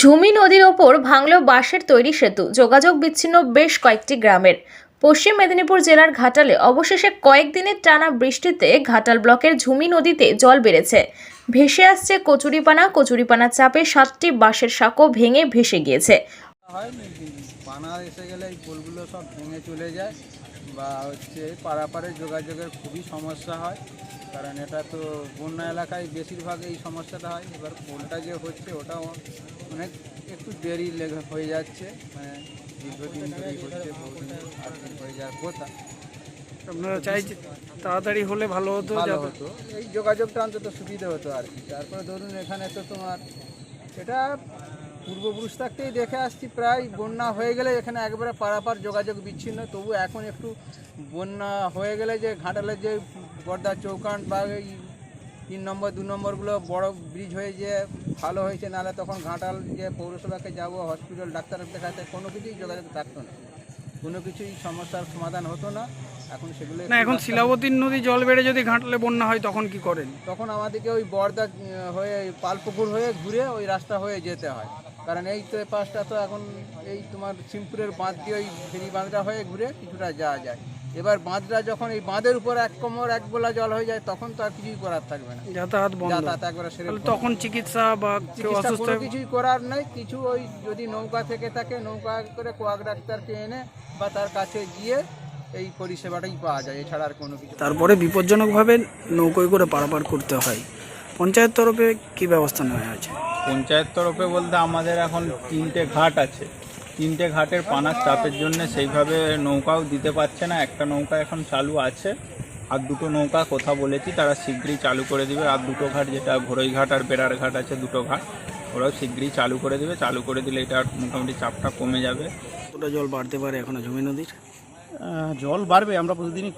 ঝুমি নদীর ওপর ভাঙল বাঁশের তৈরি সেতু। যোগাযোগ বিচ্ছিন্ন বেশ কয়েকটি গ্রামের। পশ্চিম মেদিনীপুর জেলার ঘাটালে অবশেষে কয়েকদিনের টানা বৃষ্টিতে ঘাটাল ব্লকের ঝুমি নদীতে জল বেড়েছে। ভেসে আসছে কচুরিপানা। কচুরিপানার চাপে সাতটি বাঁশের সাঁকো ভেঙে ভেসে গিয়েছে। বা হচ্ছে পারাপারে যোগাযোগের খুবই সমস্যা হয়। কারণ এটা তো বন্যা এলাকায় বেশিরভাগ এই সমস্যাটা হয়। এবার পোলটা যে হচ্ছে ওটাও অনেক একটু দেরি লেগে হয়ে যাচ্ছে। মানে দীর্ঘদিন ধরেই হচ্ছে বহুদিন হয়ে যাওয়ার কথা। আপনারা চাইছেন তাড়াতাড়ি হলে ভালো হতো ভালো হতো। এই যোগাযোগটা অন্তত সুবিধা হতো আর কি। তারপরে ধরুন এখানে তো তোমার এটা পূর্বপুরুষ থাকতেই দেখে আসছি প্রায় বন্যা হয়ে গেলে এখানে একবারে পারাপার যোগাযোগ বিচ্ছিন্ন। তবু এখন একটু বন্যা হয়ে গেলে যে ঘাটালের যে বর্দা চৌকান বা এই তিন নম্বর দু নম্বরগুলো বড় ব্রিজ হয়ে যে ভালো হয়েছে নাহলে তখন ঘাটাল যে পৌরসভাকে যাব হসপিটাল ডাক্তার দেখাতে কোনো কিছুই যোগাযোগ থাকতো না। কোনো কিছুই সমস্যার সমাধান হতো না। এখন সেগুলো না এখন শিলাবতীর নদী জল বেড়ে যদি ঘাটলে বন্যা হয় তখন কি করেন? তখন আমাদেরকে ওই বর্দা হয়ে পালপুকুর হয়ে ঘুরে ওই রাস্তা হয়ে যেতে হয়। কারণ এই তো পাশটা তো এখন এই তোমার সিমপুরের বাঁধ দিয়ে ওই ফেরি বাঁধটা হয়ে ঘুরে কিছুটা যাওয়া যায়। এবার বাঁধটা যখন এই বাঁধের উপর এক কোমর এক গোলা জল হয়ে যায় তখন তো আর কিছুই করার থাকবে না। যাতায়াত যাতায়াত একবারে সেরে তখন চিকিৎসা বা চিকিৎসা কোনো কিছুই করার নেই কিছু ওই যদি নৌকা থেকে থাকে নৌকা করে কোয়াক ডাক্তারকে এনে বা তার কাছে গিয়ে এই পরিষেবাটাই পাওয়া যায় এছাড়া আর কোনো কিছু তারপরে বিপজ্জনকভাবে নৌকোয় করে পারাপার করতে হয়। পঞ্চায়েত তরফে কি ব্যবস্থা নেওয়া হয়েছে? পঞ্চায়েত তরফে বলতে আমাদের এখন তিনটে ঘাট আছে। তিনটে ঘাটের পানার চাপের জন্য সেইভাবে নৌকাও দিতে পারছে না। একটা নৌকা এখন চালু আছে। আর দুটো নৌকা কথা বলেছি তারা শীঘ্রই চালু করে দিবে। আর দুটো ঘাট যেটা ঘোড়ই ঘাট আর বেড়ার ঘাট আছে দুটো ঘাট ওরাও শীঘ্রই চালু করে দিবে। চালু করে দিলে এটা মোটামুটি চাপটা কমে যাবে। কতটা জল বাড়তে পারে এখনও জমি নদীর? জল বাড়বে। আমরা প্রতিদিনই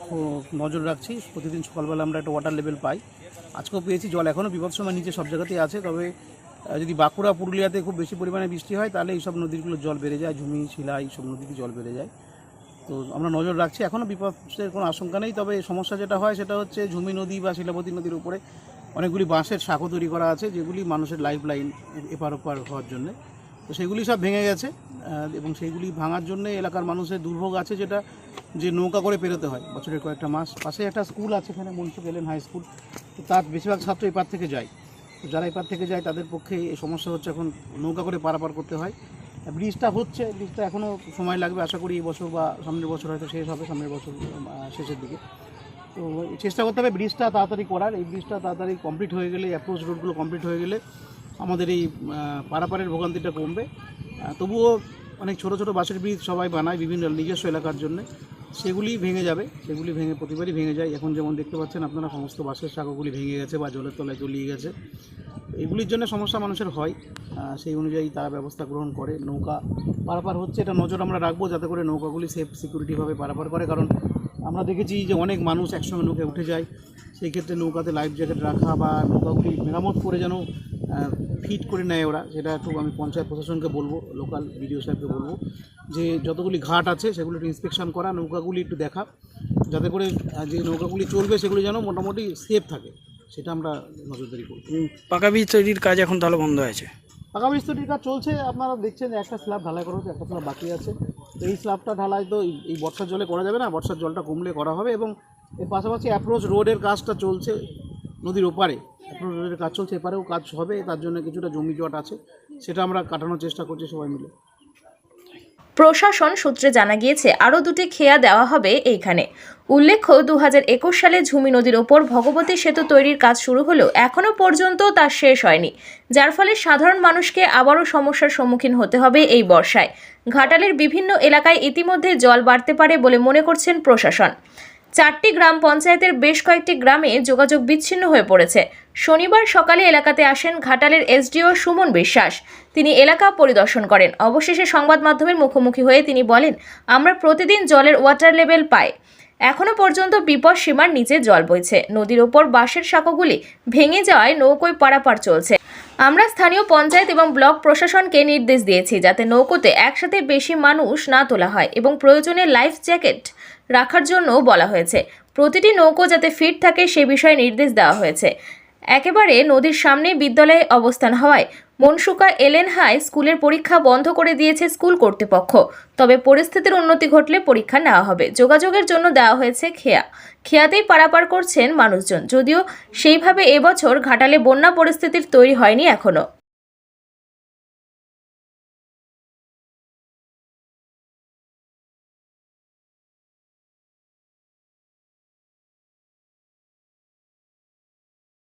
নজর রাখছি। প্রতিদিন সকালবেলা আমরা একটা ওয়াটার লেভেল পাই। আজকেও পেয়েছি, জল এখনও বিপদ সময় নিচে সব জায়গাতেই আছে, তবে যদি বাঁকুড়া, পুরুলিয়াতে খুব বেশি পরিমাণে বৃষ্টি হয়, তাহলে এইসব নদীগুলো জল বেড়ে যায় ঝুমি শিলা, এইসব নদীতে জল বেড়ে যায়। তো আমরা নজর রাখছি এখনও বিপদের কোনো আশঙ্কা নেই, তবে সমস্যা যেটা হয় সেটা হচ্ছে ঝুমি নদী বা শিলাবতী নদীর উপরে অনেকগুলি বাঁশের শাখো তৈরি করা আছে, যেগুলি মানুষের লাইফ লাইন এপার ওপার হওয়ার জন্য। তো সেগুলি সব ভেঙে গেছে এবং সেইগুলি ভাঙার জন্য এলাকার মানুষের দুর্ভোগ আছে যেটা, যে নৌকা করে পেরোতে হয়, বছরের কয়েকটা মাস। পাশে একটা স্কুল আছে এখানে, মনসুখ এলেন হাই স্কুল তো তার বেশিরভাগ ছাত্র এপার থেকে যায়। তো যারা এপার থেকে যায়, তাদের পক্ষে এই সমস্যা হচ্ছে এখন নৌকা করে পারাপার করতে হয়। ব্রিজটা হচ্ছে, ব্রিজটা এখনও সময় লাগবে। আশা করি এই বছর বা সামনের বছর হয়তো শেষ হবে, সামনের বছর শেষের দিকে। তো চেষ্টা করতে হবে ব্রিজটা তাড়াতাড়ি করার। এই ব্রিজটা তাড়াতাড়ি কমপ্লিট হয়ে গেলে অ্যাপ্রোচ রোডগুলো কমপ্লিট হয়ে গেলে আমাদের এই পারাপারের ভোগান্তিটা কমবে। তবুও অনেক ছোট ছোট বাসের ব্রিজ সবাই বানায়, বিভিন্ন নিজস্ব এলাকার জন্য। সেগুলি ভেঙে যাবে, সেগুলি ভেঙে প্রতিবারই ভেঙে যায়। এখন যেমন দেখতে পাচ্ছেন, আপনারা সমস্ত বাসের শাখাগুলি ভেঙে গেছে বা জলের তলায় তলিয়ে গেছে। এগুলির জন্য সমস্যা মানুষের হয়। সেই অনুযায়ী তারা ব্যবস্থা গ্রহণ করে। নৌকা পারাপার হচ্ছে, এটা নজর আমরা রাখব যাতে করে নৌকাগুলি সেফ সিকিউরিটিভাবে পারাপার করে। কারণ আমরা দেখেছি যে অনেক মানুষ একসঙ্গে নৌকায় উঠে যায়। সেই ক্ষেত্রে নৌকাতে লাইফ জ্যাকেট রাখা বা নৌকাগুলি মেরামত করে যেন ফিট করে নেয় ওরা। সেটা একটু আমি পঞ্চায়েত প্রশাসনকে বলব লোকাল বিডিও সাহেবকে বলব যে যতগুলি ঘাট আছে সেগুলো একটু ইন্সপেকশন করা নৌকাগুলি একটু দেখা যাতে করে যে নৌকাগুলি চলবে সেগুলি যেন মোটামুটি সেফ থাকে। সেটা আমরা নজরদারি করব। পাকা বীজ তৈরির কাজ এখন তাহলে বন্ধ আছে? পাকা বীজ তৈরির কাজ চলছে। আপনারা দেখছেন যে একটা স্ল্যাব ঢালাই করা হচ্ছে একটা স্ল্যাব বাকি আছে। তো এই স্ল্যাবটা ঢালাই তো এই বর্ষার জলে করা যাবে না বর্ষার জলটা কমলে করা হবে এবং এর পাশাপাশি অ্যাপ্রোচ রোডের কাজটা চলছে নদীর ওপারে। অ্যাপ্রোচ কাজ চলছে এপারেও কাজ হবে, তার জন্য কিছুটা জমি জট আছে, সেটা আমরা কাটানোর চেষ্টা করছি সবাই মিলে। প্রশাসন সূত্রে জানা গিয়েছে, আরও দুটি খেয়া দেওয়া হবে এইখানে। উল্লেখ্য, দুহাজার একুশ সালে ঝুমি নদীর ওপর ভগবতী সেতু তৈরির কাজ শুরু হলেও এখনও পর্যন্ত তা শেষ হয়নি, যার ফলে সাধারণ মানুষকে আবারও সমস্যার সম্মুখীন হতে হবে এই বর্ষায়। ঘাটালের বিভিন্ন এলাকায় ইতিমধ্যে জল বাড়তে পারে বলে মনে করছেন প্রশাসন। চারটি গ্রাম পঞ্চায়েতের বেশ কয়েকটি গ্রামে যোগাযোগ বিচ্ছিন্ন হয়ে পড়েছে। শনিবার সকালে এলাকাতে আসেন ঘাটালের এসডিও সুমন বিশ্বাস। তিনি এলাকা পরিদর্শন করেন। অবশেষে সংবাদ মাধ্যমের মুখোমুখি হয়ে তিনি বলেন, আমরা প্রতিদিন জলের ওয়াটার লেভেল পাই। এখনও পর্যন্ত বিপদ সীমার নিচে জল বইছে। নদীর ওপর বাঁশের সাঁকোগুলি ভেঙে যাওয়ায় নৌকোয় পারাপার চলছে। আমরা স্থানীয় পঞ্চায়েত এবং ব্লক প্রশাসনকে নির্দেশ দিয়েছি যাতে নৌকোতে একসাথে বেশি মানুষ না তোলা হয় এবং প্রয়োজনে লাইফ জ্যাকেট রাখার জন্য বলা হয়েছে। প্রতিটি নৌকো যাতে ফিট থাকে সে বিষয়ে নির্দেশ দেওয়া হয়েছে। একেবারে নদীর সামনে বিদ্যালয়ে অবস্থান হওয়ায় মনসুকা এলেন হাই স্কুলের পরীক্ষা বন্ধ করে দিয়েছে স্কুল কর্তৃপক্ষ। তবে পরিস্থিতির উন্নতি ঘটলে পরীক্ষা নেওয়া হবে। যোগাযোগের জন্য দেওয়া হয়েছে খেয়া। খেয়াতেই পারাপার করছেন মানুষজন। যদিও সেইভাবে এবছর ঘাটালে বন্যা পরিস্থিতির তৈরি হয়নি এখনও